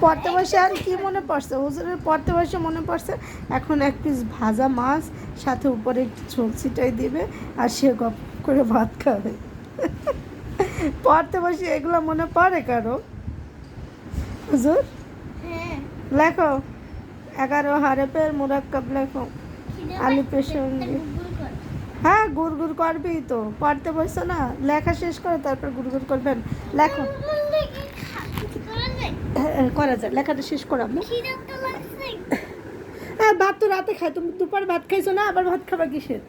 পড়তে বসে আর কি মনে পড়ছে? হুজুরের পড়তে বসে মনে পড়ছে এখন এক পিস ভাজা মাছ সাথে উপরে একটু ছিটাই দিবে আর সে গপ করে ভাত খাবে। পড়তে বসে এগুলো মনে পড়ে কারও? হুজুর? হ্যাঁ। লেখো। এগারো হারেপের মুরাক্কাব লেখো। পাচ্ছে, সঙ্গে। হ্যাঁ গুড় গুড় করবেই তো। পড়তে বসছো না লেখা শেষ করে তারপর গুড় গুড় করবেন। লেখো। করা যায়? করা লেখাটা শেষ লাগছে। হ্যাঁ ভাত তো রাতে খাই তুমি দুপুর ভাত খাইছো না আবার ভাত খাবার কিসের?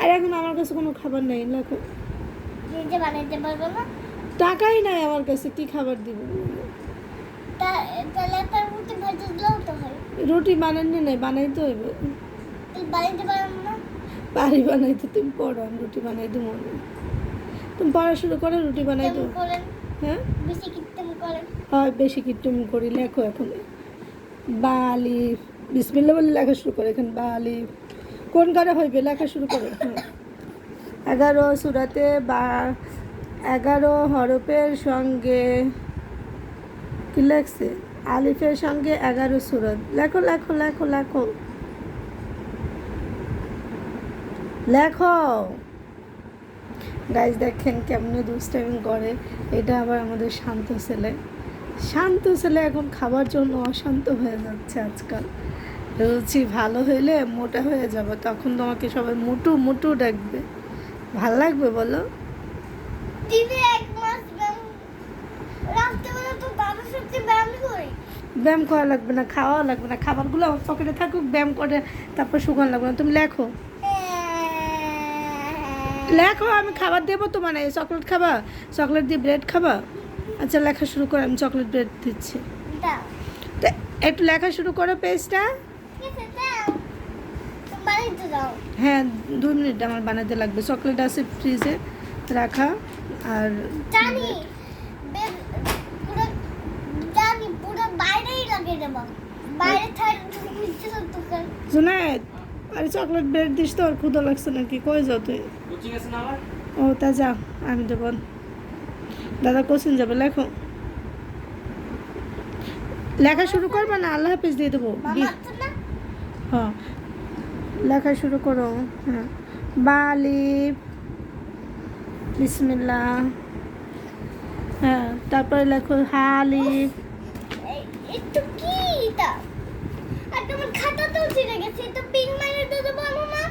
আর এখন আমার কাছে কোনো খাবার নেই লেখো। বানাইতে পারব না? টাকাই নাই আমার কাছে কি খাবার দিব রুটি বানানি নাই বানাইতে হইবে। বাড়ি বানাইতে তুমি পড়ো আমি রুটি বানাই দেবো। তুমি পড়াশুনো করে রুটি বানাই দেবো। হ্যাঁ? বেশি কীর্তন হয় বেশি কি করি লেখো এখন। বালি বিসমিল্লা বলে লেখা শুরু করে এখন বালি। কোন গানে হইবে? লেখা শুরু করে। এগারো সুরাতে বা এগারো হরফের সঙ্গে কি লেখছে? আলিফের সঙ্গে এগারো সুরত। লেখো লেখো লেখো লেখো। লেখো। গাইজ দেখেন কেমনে দুষ্টাইমি করে। এটা আবার আমাদের শান্ত ছেলে। শান্ত ছেলে এখন খাবার জন্য অশান্ত হয়ে যাচ্ছে আজকাল। রুচি ভালো হইলে মোটা হয়ে যাবে তখন তোমাকে সবাই মোটু মোটু ডাকবে। ভালো লাগবে বলো? ব্যায়াম করা লাগবে না খাওয়া লাগবে না খাবারগুলো আমার পকেটে থাকুক ব্যায়াম করে তারপর শুকান লাগবে না। তুমি লেখো। লেখো আমি খাবার দেবো তো মানে চকলেট খাবা? চকলেট দিয়ে ব্রেড খাবা? আচ্ছা লেখা শুরু করো আমি চকলেট ব্রেড দিচ্ছি। তো একটু লেখা শুরু করো পেজটা। হ্যাঁ দুই মিনিট আমার বানাতে লাগবে। চকলেট আছে ফ্রিজে রাখা। আর জুনায়েদ আরে চকলেট ব্রেড দিস তো আর ক্ষুদা লাগছে নাকি? কই যাও তুই? ও তা যা আমি দেবো দাদা কোচিং যাবে লেখো। লেখা শুরু করবে না? আল্লাহ হাফিজ দিয়ে দেবো। হ্যাঁ লেখা শুরু করো। হ্যাঁ। বালিফ। বিসমিল্লা হ্যাঁ তারপরে লেখো হালিফ। এই- একটু কি এটা? আর তোমার খাতা তো ছিঁড়ে গেছে এটা পিং মাইনে দিয়ে দেবো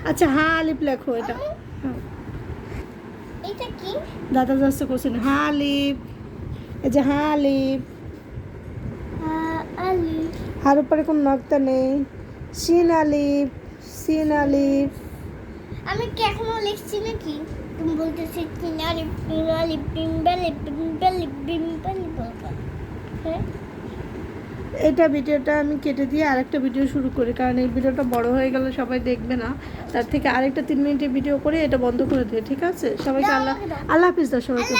আচ্ছা হালিফ লেখো এটা। দাদা যাচ্ছে হা হালিফ এই যে হালিফ। আলিফ। আর উপরে কোনো নকতা নেই। সিন আলিফ সিন আলিফ। আমি কি এখনও লিখছি নাকি? তুমি বলতেছি চিনারি পিনালি পিম্বালি পিম্বালি পিম্বালি বলবা। হ্যাঁ? এটা ভিডিওটা আমি কেটে দিয়ে আরেকটা ভিডিও শুরু করি কারণ এই ভিডিওটা বড় হয়ে গেলে সবাই দেখবে না। তার থেকে আরেকটা তিন মিনিটের ভিডিও করে এটা বন্ধ করে দিই ঠিক আছে? সবাইকে আল্লাহ আল্লাহ হাফিজ দাও সবাইকে।